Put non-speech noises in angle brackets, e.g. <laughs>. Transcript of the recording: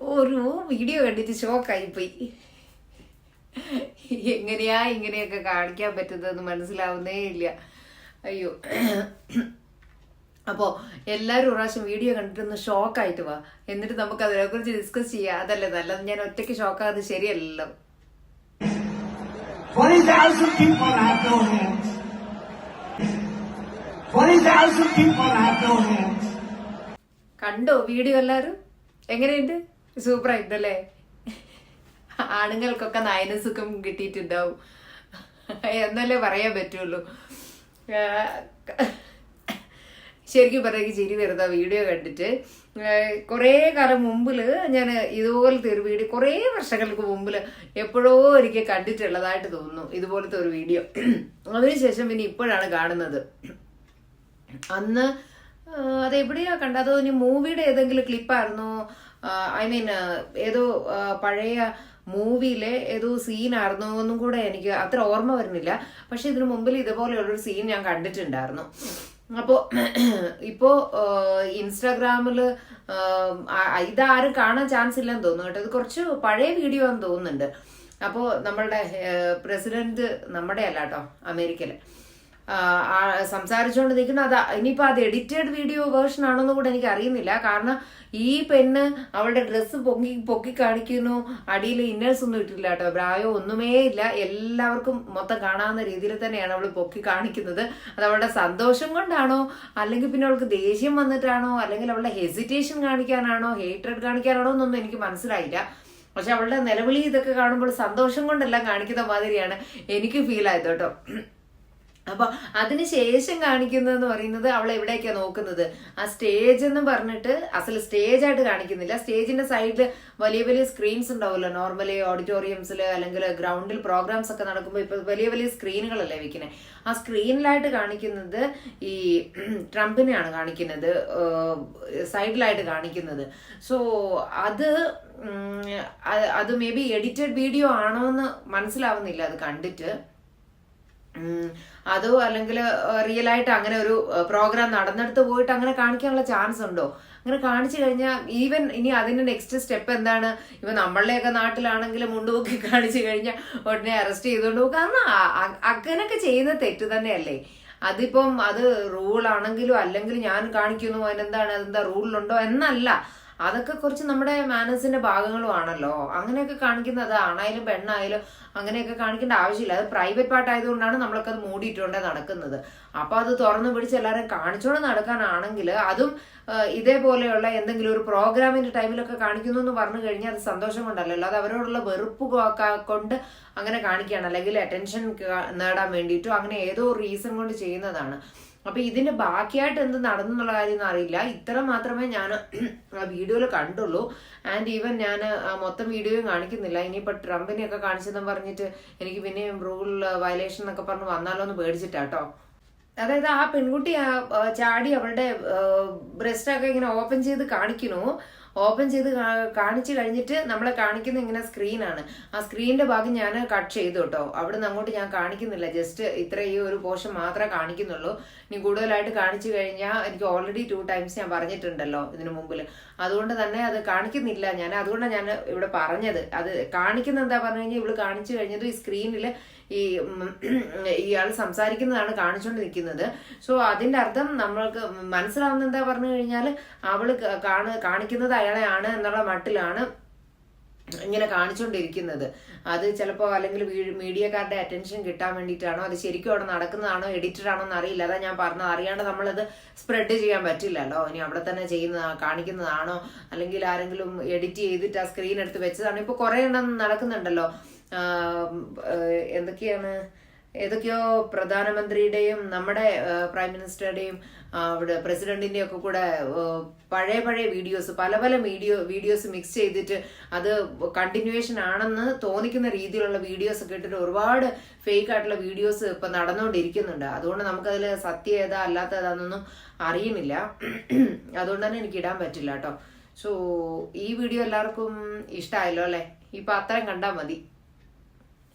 ഒരു വീഡിയോ കണ്ടിട്ട് ഷോക്കായി പോയി എങ്ങനെയാ ഇങ്ങനെയൊക്കെ കാണിക്കാൻ പറ്റുന്നതെന്ന് മനസ്സിലാവുന്നേ ഇല്ല. അയ്യോ. അപ്പോൾ എല്ലാവരും പ്രാവശ്യം വീഡിയോ കണ്ടിട്ടൊന്ന് ഷോക്കായിട്ട് വാ. എന്നിട്ട് നമുക്ക് അതിനെക്കുറിച്ച് ഡിസ്കസ് ചെയ്യാം. അതല്ലേ നല്ലത്. ഞാൻ ഒറ്റയ്ക്ക് ഷോക്കാകുന്നത് ശരിയല്ലല്ലോ. 20,000 people have no hands. 20,000 people have no hands. കണ്ടോ വീഡിയോ എല്ലാരും? എങ്ങനെയുണ്ട്? സൂപ്പർ ആയിട്ടല്ലേ ആണുങ്ങൾക്കൊക്കെ നയന സുഖം കിട്ടിയിട്ടുണ്ടാവും. എന്നല്ലേ പറയാൻ പറ്റുള്ളൂ. ശരിക്കും പറയുക ചിരി വരുന്ന വീഡിയോ കണ്ടിട്ട് കുറേ കാലം മുമ്പിൽ ഞാൻ ഇതുപോലത്തെ ഒരു വീഡിയോ കുറേ വർഷങ്ങൾക്ക് മുമ്പിൽ എപ്പോഴോ ഒരിക്കൽ കണ്ടിട്ടുള്ളതായിട്ട് തോന്നുന്നു ഇതുപോലത്തെ ഒരു വീഡിയോ അതിനുശേഷം പിന്നെ ഇപ്പോഴാണ് കാണുന്നത്. അന്ന് അതെവിടെയാ കണ്ടത്? ഇനി മൂവിയുടെ ഏതെങ്കിലും ക്ലിപ്പായിരുന്നോ? ഐ മീൻ ഏതോ പഴയ മൂവിയിലെ ഏതോ സീനായിരുന്നോ എന്നും കൂടെ എനിക്ക് അത്ര ഓർമ്മ വരുന്നില്ല. പക്ഷെ ഇതിനു മുമ്പിൽ ഇതുപോലെയുള്ളൊരു സീൻ ഞാൻ കണ്ടിട്ടുണ്ടായിരുന്നു. അപ്പോ ഇപ്പോ ഇൻസ്റ്റാഗ്രാമിൽ ഇതാരും കാണാൻ ചാൻസ് ഇല്ലെന്ന് തോന്നുന്നു കേട്ടോ. ഇത് കുറച്ച് പഴയ വീഡിയോ ആണെന്ന് തോന്നുന്നുണ്ട്. അപ്പോൾ നമ്മളുടെ പ്രസിഡന്റ് നമ്മുടെ അല്ല കേട്ടോ അമേരിക്കയിലെ. സംസാരിച്ചുകൊണ്ട് നിൽക്കുന്ന അത് ഇനിയിപ്പോ അത് എഡിറ്റഡ് വീഡിയോ വേർഷൻ ആണെന്ന് കൂടെ എനിക്ക് അറിയുന്നില്ല കാരണം ഈ പെണ്ണ് അവളുടെ ഡ്രസ്സ് പൊങ്ങി പൊക്കി കാണിക്കുന്നു. അടിയിൽ ഇന്നേഴ്സ് ഒന്നും ഇട്ടില്ല കേട്ടോ. ബ്രായോ ഒന്നുമേ ഇല്ല. എല്ലാവർക്കും മൊത്തം കാണാവുന്ന രീതിയിൽ തന്നെയാണ് അവൾ പൊക്കി കാണിക്കുന്നത്. അത് അവളുടെ സന്തോഷം കൊണ്ടാണോ? അല്ലെങ്കിൽ പിന്നെ അവൾക്ക് ദേഷ്യം വന്നിട്ടാണോ? അല്ലെങ്കിൽ അവളുടെ ഹെസിറ്റേഷൻ കാണിക്കാനാണോ? ഹേറ്റഡ് കാണിക്കാനാണോ എന്നൊന്നും എനിക്ക് മനസ്സിലായില്ല. പക്ഷെ അവളുടെ നിലവിളി ഇതൊക്കെ കാണുമ്പോൾ സന്തോഷം കൊണ്ടെല്ലാം കാണിക്കുന്ന മാതിരിയാണ് എനിക്ക് ഫീൽ ആയത് കേട്ടോ. അപ്പൊ അതിനുശേഷം കാണിക്കുന്നതെന്ന് പറയുന്നത് അവൾ എവിടേക്കാണ് നോക്കുന്നത്? ആ സ്റ്റേജ് എന്ന് പറഞ്ഞിട്ട് അസൽ സ്റ്റേജ് ആയിട്ട് കാണിക്കുന്നില്ല. സ്റ്റേജിന്റെ സൈഡിൽ വലിയ വലിയ സ്ക്രീൻസ് ഉണ്ടാവുമല്ലോ. നോർമലി ഓഡിറ്റോറിയംസിൽ അല്ലെങ്കിൽ ഗ്രൗണ്ടിൽ പ്രോഗ്രാംസ് ഒക്കെ നടക്കുമ്പോൾ ഇപ്പൊ വലിയ വലിയ സ്ക്രീനുകളല്ലേ വെക്കുന്നത് ആ സ്ക്രീനിലായിട്ട് കാണിക്കുന്നത് ഈ ട്രംപിനെയാണ് കാണിക്കുന്നത്. സൈഡിലായിട്ട് കാണിക്കുന്നത്. സോ അത് അത് മേ ബി എഡിറ്റഡ് വീഡിയോ ആണോ എന്ന് മനസ്സിലാവുന്നില്ല. അത് കണ്ടിട്ട്. അതോ അല്ലെങ്കിൽ റിയൽ ആയിട്ട് അങ്ങനെ ഒരു പ്രോഗ്രാം നടന്നെടുത്ത് പോയിട്ട് അങ്ങനെ കാണിക്കാനുള്ള ചാൻസ് ഉണ്ടോ? അങ്ങനെ കാണിച്ചു കഴിഞ്ഞാൽ ഈവൻ ഇനി അതിന്റെ നെക്സ്റ്റ് സ്റ്റെപ്പ് എന്താണ്? ഇപ്പൊ നമ്മളുടെയൊക്കെ നാട്ടിലാണെങ്കിൽ മുണ്ടുപൊക്കി <laughs> കാണിച്ചു കഴിഞ്ഞാൽ ഉടനെ അറസ്റ്റ് ചെയ്തുകൊണ്ട് പോകും കാരണം അങ്ങനൊക്കെ ചെയ്യുന്ന തെറ്റ് തന്നെയല്ലേ? അതിപ്പം അത് റൂൾ ആണെങ്കിലും അല്ലെങ്കിൽ ഞാൻ കാണിക്കുന്നു അതിനെന്താണ് അതെന്താ റൂളിലുണ്ടോ എന്നല്ല. അതൊക്കെ കുറച്ച് നമ്മുടെ മാനേഴ്സിന്റെ ഭാഗങ്ങളും ആണല്ലോ. അങ്ങനെയൊക്കെ കാണിക്കുന്നത് ആണായാലും പെണ്ണായാലും അങ്ങനെയൊക്കെ കാണിക്കേണ്ട ആവശ്യമില്ല. അത് പ്രൈവറ്റ് പാർട്ട് ആയതുകൊണ്ടാണ് നമ്മളൊക്കെ അത് മൂടിയിട്ടുകൊണ്ട് നടക്കുന്നത്. അപ്പൊ അത് തുറന്നു പിടിച്ച് എല്ലാവരും കാണിച്ചോണ്ട് നടക്കാനാണെങ്കിൽ അതും ഇതേപോലെയുള്ള എന്തെങ്കിലും ഒരു പ്രോഗ്രാമിന്റെ ടൈമിലൊക്കെ കാണിക്കുന്നു എന്ന് പറഞ്ഞു കഴിഞ്ഞാൽ അത് സന്തോഷം കൊണ്ടല്ലല്ലോ അത് അവരോടുള്ള വെറുപ്പ് കൊണ്ട് അങ്ങനെ കാണിക്കുകയാണ്. അല്ലെങ്കിൽ അറ്റൻഷൻ നേടാൻ വേണ്ടിയിട്ടോ അങ്ങനെ ഏതോ റീസൺ കൊണ്ട് ചെയ്യുന്നതാണ്. അപ്പൊ ഇതിന്റെ ബാക്കിയായിട്ട് എന്ത് നടന്നു എന്നുള്ള കാര്യം അറിയില്ല. ഇത്ര മാത്രമേ ഞാൻ ആ വീഡിയോയിൽ കണ്ടുള്ളൂ. ആൻഡ് ഈവൻ ഞാൻ മൊത്തം വീഡിയോയും കാണിക്കുന്നില്ല. ഇനിയിപ്പോ ട്രംപിനെയൊക്കെ കാണിച്ചെന്ന് പറഞ്ഞിട്ട് എനിക്ക് പിന്നെയും റൂൾ വയലേഷൻ എന്നൊക്കെ പറഞ്ഞ് വന്നാലോ എന്ന് പേടിച്ചിട്ടാട്ടോ അതായത് ആ പെൺകുട്ടി ചാടി അവളുടെ ബ്രസ്റ്റ് ഒക്കെ ഇങ്ങനെ ഓപ്പൺ ചെയ്ത് കാണിക്കുന്നു. ഓപ്പൺ ചെയ്ത് കാണിച്ചു കഴിഞ്ഞിട്ട് നമ്മളെ കാണിക്കുന്ന ഇങ്ങനെ സ്ക്രീനാണ് ആ സ്ക്രീനിന്റെ ഭാഗം ഞാൻ കട്ട് ചെയ്തു കേട്ടോ. അവിടുന്ന് അങ്ങോട്ട് ഞാൻ കാണിക്കുന്നില്ല. ജസ്റ്റ് ഇത്ര ഈ ഒരു പോർഷൻ മാത്രമേ കാണിക്കുന്നുള്ളൂ. ഇനി കൂടുതലായിട്ട് കാണിച്ചു കഴിഞ്ഞാൽ എനിക്ക് ഓൾറെഡി ടു ടൈംസ് ഞാൻ പറഞ്ഞിട്ടുണ്ടല്ലോ ഇതിനു മുമ്പിൽ അതുകൊണ്ട് തന്നെ അത് കാണിക്കുന്നില്ല. ഞാൻ അതുകൊണ്ടാണ് ഞാൻ ഇവിടെ പറഞ്ഞത്. അത് കാണിക്കുന്ന എന്താ പറഞ്ഞു കഴിഞ്ഞാൽ ഇവൾ കാണിച്ചു കഴിഞ്ഞത് ഈ സ്ക്രീനിൽ ഈ ഇയാൾ സംസാരിക്കുന്നതാണ് കാണിച്ചുകൊണ്ട് നിൽക്കുന്നത് സോ അതിന്റെ അർത്ഥം നമ്മൾക്ക് മനസ്സിലാവുന്ന എന്താ പറഞ്ഞു കഴിഞ്ഞാൽ അവൾ കാണ കാണിക്കുന്നത് അയാളെ ആണ് എന്നുള്ള മട്ടിലാണ് ഇങ്ങനെ കാണിച്ചുകൊണ്ടിരിക്കുന്നത് അത് ചിലപ്പോൾ അല്ലെങ്കിൽ മീഡിയക്കാരുടെ അറ്റൻഷൻ കിട്ടാൻ വേണ്ടിയിട്ടാണോ അത് ശരിക്കും അവിടെ നടക്കുന്നതാണോ എഡിറ്റഡ് ആണോ എന്ന് അറിയില്ല അതാ ഞാൻ പറഞ്ഞത്. അറിയാണ്ട് നമ്മളത് സ്പ്രെഡ് ചെയ്യാൻ പറ്റില്ലല്ലോ. ഇനി അവിടെ തന്നെ ചെയ്യുന്ന കാണിക്കുന്നതാണോ അല്ലെങ്കിൽ ആരെങ്കിലും എഡിറ്റ് ചെയ്തിട്ട് ആ സ്ക്രീൻ എടുത്ത് വെച്ചതാണോ. ഇപ്പൊ കുറേ എണ്ണം നടക്കുന്നുണ്ടല്ലോ. എന്തൊക്കെയാണ് ഏതൊക്കെയോ പ്രധാനമന്ത്രിയുടെയും നമ്മുടെ പ്രൈം മിനിസ്റ്ററുടെയും അവിടെ പ്രസിഡന്റിന്റെ ഒക്കെ കൂടെ പഴയ പഴയ വീഡിയോസ് പല പല വീഡിയോ വീഡിയോസ് മിക്സ് ചെയ്തിട്ട് അത് കണ്ടിന്യൂവേഷൻ ആണെന്ന് തോന്നിക്കുന്ന രീതിയിലുള്ള വീഡിയോസ് ഒക്കെ ഇട്ടിട്ട് ഒരുപാട് ഫേക്ക് ആയിട്ടുള്ള വീഡിയോസ് ഇപ്പൊ നടന്നുകൊണ്ടിരിക്കുന്നുണ്ട്. അതുകൊണ്ട് നമുക്കതിൽ സത്യം ഏതാ അല്ലാത്ത ഏതാന്നൊന്നും അറിയുന്നില്ല. അതുകൊണ്ട് തന്നെ എനിക്ക് ഇടാൻ പറ്റില്ല കേട്ടോ. സോ ഈ വീഡിയോ എല്ലാവർക്കും ഇഷ്ടമായല്ലോ അല്ലെ? ഇപ്പൊ അത്രയും കണ്ടാൽ മതി.